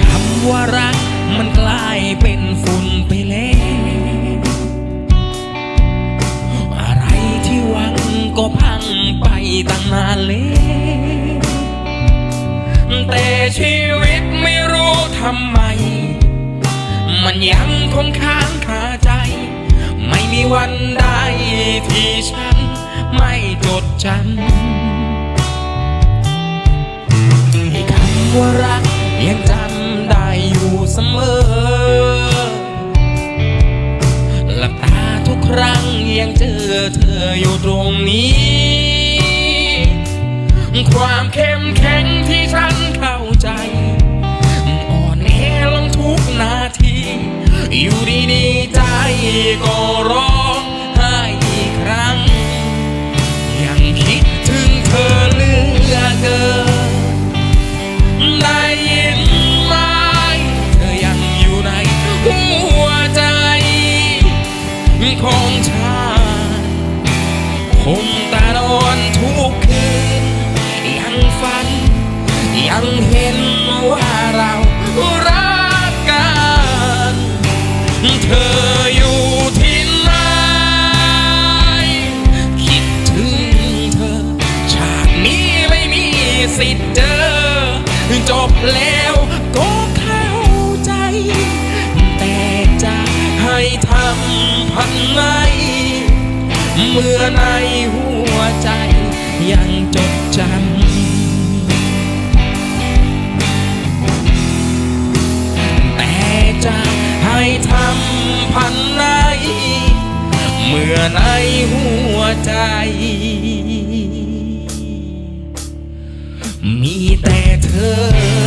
คำว่ารักมันกลายเป็นฝุ่นไปแล้วอะไรที่หวังก็พังไปตั้งนานแล้วแต่ชีวิตไม่รู้ทำไม มันยังคงค้างคาใจ ไม่มีวันใดที่ฉันไม่จดจำให้คำว่ารัก ยังจำได้อยู่เสมอ หลับตาทุกครั้งยังเจอเธออยู่ตรงนี้ ความเข้มแข็งที่ฉันเข้า ของฉันคงตานอนทุกคืน ยังฝัน ยังเห็นว่าเรารักกัน เธออยู่ที่ไหน คิดถึงเธอ ชาตินี้ไม่มีสิทธิ์เจอ จบแล้ว เมื่อในหัวใจยังจดจำแต่จะให้ทำพันไหนเมื่อในหัวใจ มีแต่เธอ